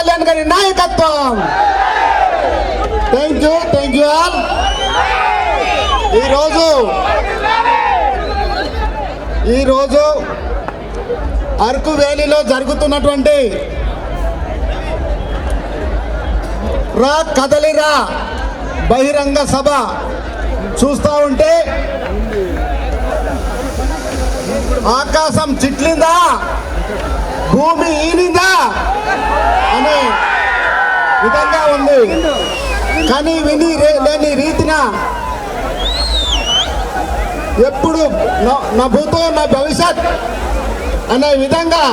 కళ్యాణ్ గారి నాయకత్వం. Thank you thank you all ఈరోజు ఈరోజు అరకు వ్యాలీలో జరుగుతున్నటువంటి రా కదలిరా బహిరంగ సభ చూస్తూ ఉంటే ఆకాశం చిట్లిందా? భూమి ఈనిదా అనే విధంగా ఉంది. కానీ విని లేని రీతిన ఎప్పుడు నా- నా భూతో నా భవిష్యత్ అనే విధంగా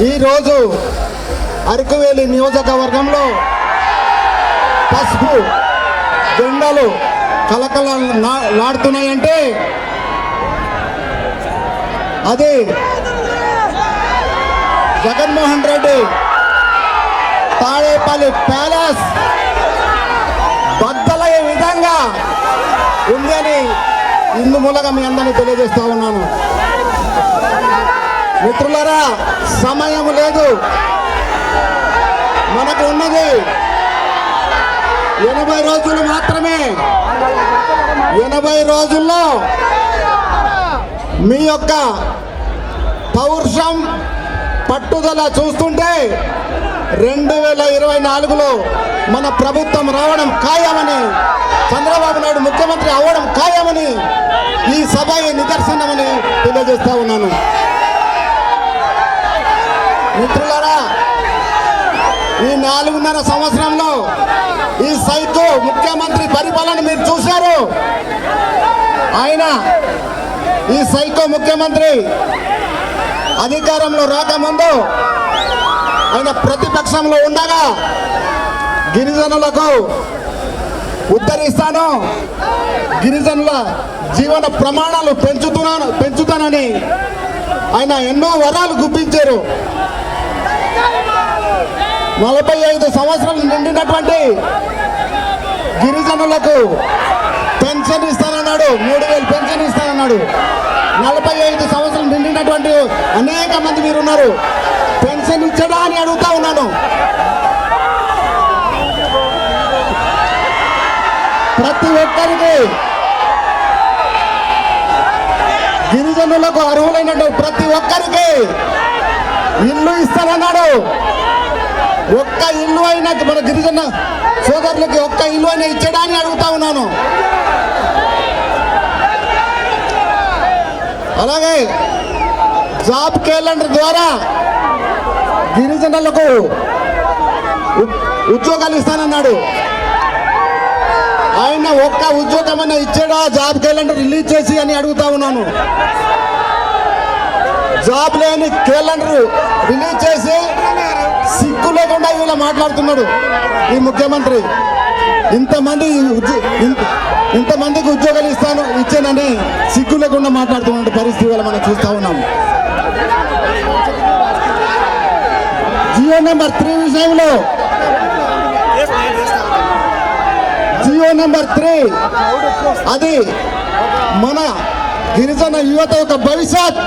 ఈరోజు అరకువేలి నియోజకవర్గంలో పసుపు జెండాలు కలకల నా- నాడుతున్నాయంటే అది జగన్మోహన్ రెడ్డి తాడేపల్లి ప్యాలెస్ బద్దలయ్యే విధంగా ఉందని ఇందు మూలగా మీ అందరినీ తెలియజేస్తా ఉన్నాను. మిత్రులరా సమయం లేదు. మనకు ఉన్నది ఎనభై రోజులు మాత్రమే. ఎనభై రోజుల్లో మీ యొక్క పౌరుషం పట్టుదల చూస్తుంటే రెండు వేల ఇరవై నాలుగులో మన ప్రభుత్వం రావడం ఖాయమని చంద్రబాబు నాయుడు ముఖ్యమంత్రి అవ్వడం ఖాయమని ఈ సభ నిదర్శనమని తెలియజేస్తా ఉన్నాను. మిత్రులారా ఈ నాలుగున్నర సంవత్సరంలో ఈ సైకో ముఖ్యమంత్రి పరిపాలన మీరు చూశారు. ఆయన ఈ సైకో ముఖ్యమంత్రి అధికారంలో రాకముందు ఆయన ప్రతిపక్షంలో ఉండగా గిరిజనులకు ఉద్ధరిస్తాను. గిరిజనుల జీవన ప్రమాణాలు పెంచుతున్నాను పెంచుతానని ఆయన ఎన్నో వరాలు గుప్పించారు. నలభై ఐదు సంవత్సరాలు నిండినటువంటి గిరిజనులకు పెన్షన్ ఇస్తానన్నాడు. మూడు వేలు పెన్షన్ ఇస్తానన్నాడు. నలభై ఐదు సంవత్సరాలు నిండినటువంటి అనేక మంది మీరు ఉన్నారు పెన్షన్ ఇచ్చడా అని అడుగుతా ఉన్నాను. ప్రతి ఒక్కరికి గిరిజనులకు అర్హులైనట్టు ప్రతి ఒక్కరికి ఇల్లు ఇస్తానన్నాడు. ఒక్క ఇల్లు అయినా మన గిరిజన సోదరులకి ఒక్క ఇల్లు అయినా ఇచ్చడా అని అడుగుతా ఉన్నాను. అలాగే జాబ్ క్యాలెండర్ ద్వారా గిరిజనులకు ఉద్యోగాలు ఇస్తానన్నాడు. ఆయన ఒక్క ఉద్యోగమైనా ఇచ్చాడా? జాబ్ క్యాలెండర్ రిలీజ్ చేసి అని అడుగుతా ఉన్నాను. జాబ్ లేని క్యాలెండర్ రిలీజ్ చేసి సిగ్గు లేకుండా ఇలా మాట్లాడుతున్నాడు ఈ ముఖ్యమంత్రి. ఇంతమంది ఉద్యో- ఇంతమందికి ఉద్యోగాలు ఇస్తాను ఇచ్చానని సిగ్గు లేకుండా మాట్లాడుతున్న పరిస్థితి వల్ల మనం చూస్తూ ఉన్నాం. జియో నెంబర్ త్రీ విషయంలో. Jio number three. అది మన గిరిజన యువత యొక్క భవిష్యత్.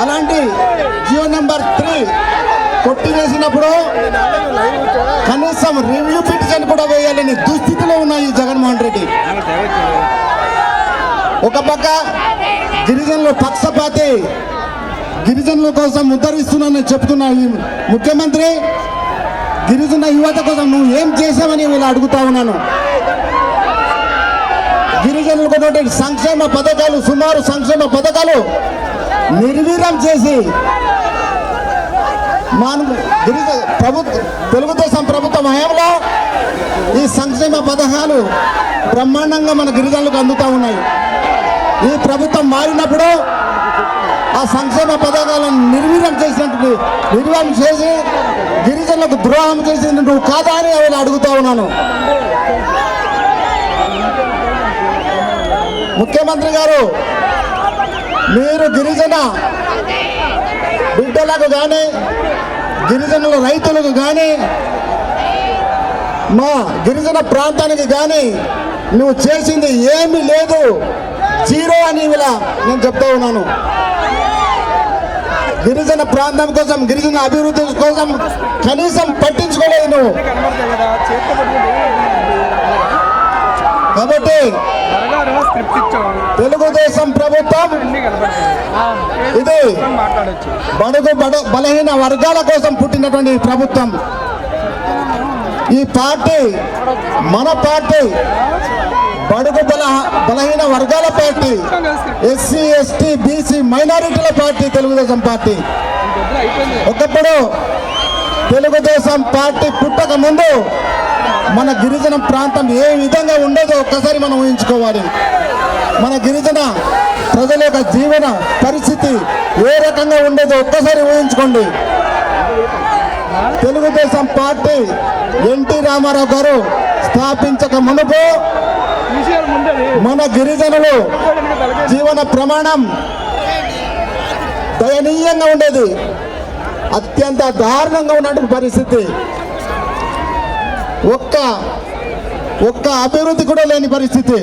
అలాంటి జియో నెంబర్ త్రీ. కొట్టివేసినప్పుడు కనీసం రివ్యూ పిటిషన్ కూడా వేయాలని దుస్థితిలో ఉన్నాయి జగన్మోహన్ రెడ్డి. ఒక పక్క గిరిజనులు పక్షపాతి గిరిజనుల కోసం ఉద్ధరిస్తున్నానని చెప్తున్నావు ఈ ముఖ్యమంత్రి గిరిజన యువత కోసం నువ్వు ఏం చేసావని వీళ్ళు అడుగుతా ఉన్నాను. గిరిజనులకు సంక్షేమ పథకాలు సుమారు సంక్షేమ పథకాలు నిర్వీర్యం చేసి మన గిరిజ ప్రభుత్వ తెలుగుదేశం ప్రభుత్వం హయాంలో ఈ సంక్షేమ పథకాలు బ్రహ్మాండంగా మన గిరిజనులకు అందుతూ ఉన్నాయి. ఈ ప్రభుత్వం మారినప్పుడు ఆ సంక్షేమ పథకాలను నిర్వీర్యం చేసినట్టు నిర్వహణ చేసి గిరిజనులకు ద్రోహం చేసినట్టు నువ్వు కాదా అని ఆయన అడుగుతా ఉన్నాను. ముఖ్యమంత్రి గారు మీరు గిరిజన బిడ్డలకు కానీ గిరిజనుల రైతులకు కానీ మా గిరిజన ప్రాంతానికి కానీ నువ్వు చేసింది ఏమీ లేదు. జీరో అని ఇలా నేను చెప్తా ఉన్నాను. గిరిజన ప్రాంతం కోసం గిరిజన అభివృద్ధి కోసం కనీసం పట్టించుకోలేదు నువ్వు. కాబట్టి తెలుగుదేశం ప్రభుత్వం ఇది బడుగు బడు బలహీన వర్గాల కోసం పుట్టినటువంటి ప్రభుత్వం. ఈ పార్టీ మన పార్టీ బడుగు బల బలహీన వర్గాల పార్టీ ఎస్సీ ఎస్టీ బీసీ మైనారిటీల పార్టీ తెలుగుదేశం పార్టీ. ఒకప్పుడు తెలుగుదేశం పార్టీ పుట్టక ముందు మన గిరిజన ప్రాంతం ఏ విధంగా ఉండదో ఒక్కసారి మనం ఊహించుకోవాలి. మన గిరిజన ప్రజల యొక్క జీవన పరిస్థితి ఏ రకంగా ఉండేదో ఒక్కసారి ఊహించుకోండి. తెలుగుదేశం పార్టీ ఎన్టీ రామారావు గారు స్థాపించక మునుపు మన గిరిజనులు జీవన ప్రమాణం దయనీయంగా ఉండేది. అత్యంత దారుణంగా ఉన్నటువంటి పరిస్థితి. ఒక్క ఒక్క అభివృద్ధి కూడా లేని పరిస్థితి.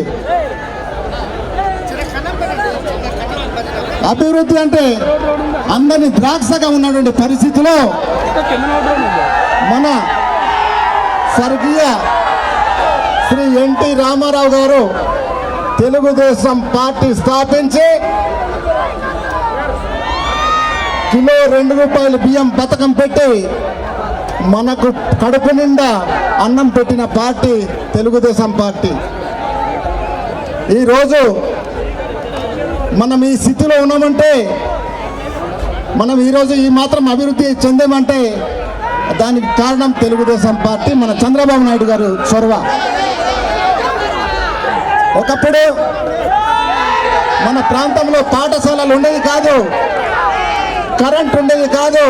అభివృద్ధి అంటే అందరినీ ద్రాక్షగా ఉన్నటువంటి పరిస్థితిలో మన స్వర్గీయ శ్రీ ఎన్టీ రామారావు గారు తెలుగుదేశం పార్టీ స్థాపించి కిలో రెండు రూపాయల బియ్యం పథకం పెట్టి మనకు కడుపు నిండా అన్నం పెట్టిన పార్టీ తెలుగుదేశం పార్టీ. ఈరోజు మనం ఈ స్థితిలో ఉన్నామంటే మనం ఈరోజు ఈ మాత్రం అభివృద్ధి చెందామంటే దానికి కారణం తెలుగుదేశం పార్టీ మన చంద్రబాబు నాయుడు గారు చొరవ. ఒకప్పుడు మన ప్రాంతంలో పాఠశాలలు ఉండేది కాదు కరెంట్ ఉండేది కాదు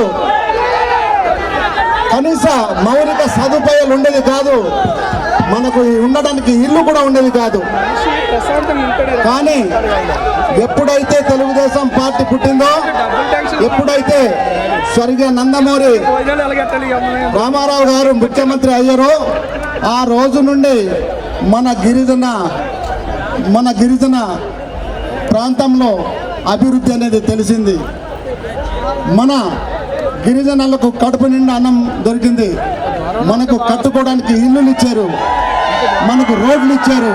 కనీస మౌలిక సదుపాయాలు ఉండేది కాదు. మనకు ఉండడానికి ఇల్లు కూడా ఉండేది కాదు. కానీ ఎప్పుడైతే తెలుగుదేశం పార్టీ పుట్టిందో ఎప్పుడైతే స్వర్గీయ నందమూరి రామారావు గారు ముఖ్యమంత్రి అయ్యారో ఆ రోజు నుండి మన గిరిజన మన గిరిజన ప్రాంతంలో అభివృద్ధి అనేది తెలిసింది. మన గిరిజనులకు కడుపు నిండా అన్నం దొరికింది. మనకు కట్టుకోవడానికి ఇల్లులు ఇచ్చారు. మనకు రోడ్లు ఇచ్చారు.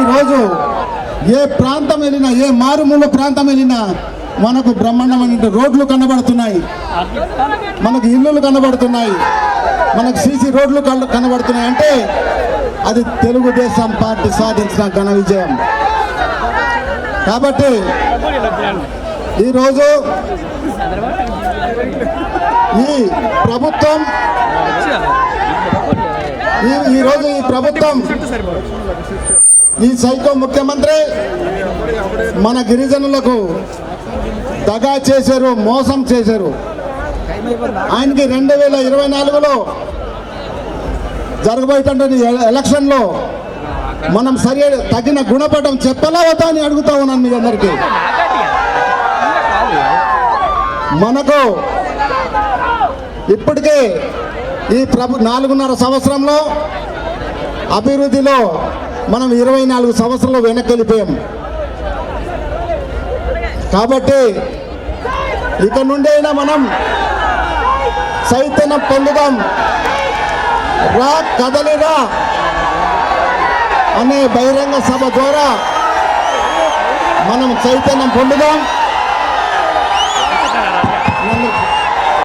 ఈరోజు ఏ ప్రాంతం వెళ్ళినా ఏ మారుమూల ప్రాంతం వెళ్ళినా మనకు బ్రహ్మాండమైన రోడ్లు కనబడుతున్నాయి. మనకు ఇల్లులు కనబడుతున్నాయి. మనకు సీసీ రోడ్లు కనబడుతున్నాయి. అంటే అది తెలుగుదేశం పార్టీ సాధించిన ఘన విజయం. కాబట్టి ఈరోజు ఈ ప్రభుత్వం ఈ ఈరోజు ఈ ప్రభుత్వం ఈ సైకో ముఖ్యమంత్రి మన గిరిజనులకు దగా చేశారు మోసం చేశారు. ఆయనకి రెండు వేల ఇరవై నాలుగులో జరగబోయేటువంటి ఎలక్షన్లో మనం సరి తగిన గుణపటం చెప్పలేవతా అని అడుగుతా ఉన్నాను మీ అందరికీ. మనకు ఇప్పటికే ఈ ప్రభు నాలుగున్నర సంవత్సరంలో అభివృద్ధిలో మనం ఇరవై నాలుగు సంవత్సరాలు వెనక్కి వెళ్ళిపోయాం కాబట్టి ఇక నుండి అయినా మనం చైతన్యం పొందుదాం. రా కదలిరా అనే బహిరంగ సభ ద్వారా మనం చైతన్యం పొందుదాం.